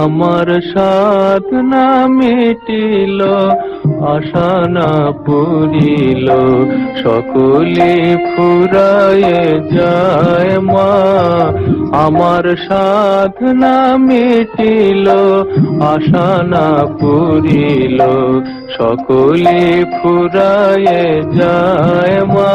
আমার সাধনা মিটিল, আশা না পুরিল সকলে ফুরায়ে যায় মা, আমার সাধনা মিটিল, আশা না পুরিল সকলে ফুরায়ে যায় মা।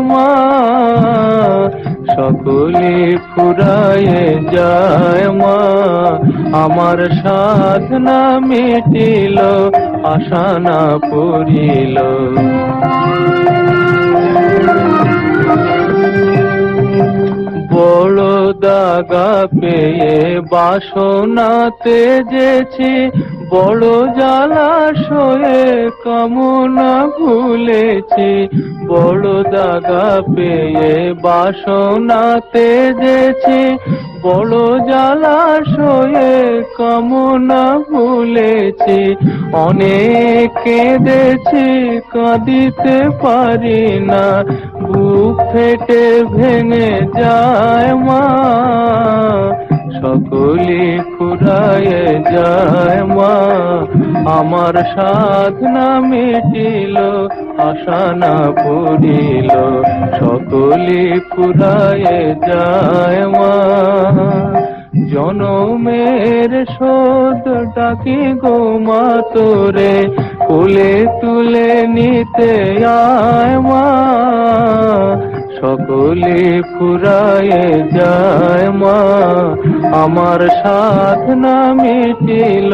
মা। সকলে ফুরায়ে যায় মা। আমার সাধনা মিটিল, আশা না পড়িল। বড় দাগা পেয়ে বাসনাতে যেছি বড় জলাশয়ে কামনা ভুলেছি। বড় দাগা পেয়ে বাসনা যেছি। বড় জলাশয়ে কামনা ভুলেছি। অনেক কেঁদেছি, কাঁদিতে পারি না। বুক ফেটে ভেঙে যায় মা। ফুরায়ে যায় মা। আমার সাধনা মিটিল, আশা না পড়িল, সকলে ফুরায়ে যায় মা। জনমের শোধ ডাকি গো মা তোরে, কোলে তুলে নিতে আয় মা। সকলে ফুরায়ে যায় মা। আমার সাধনা মিটিল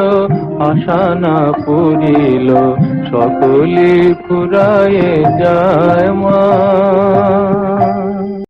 আশা না পুরিল সকলে ফুরায়ে যায় মা।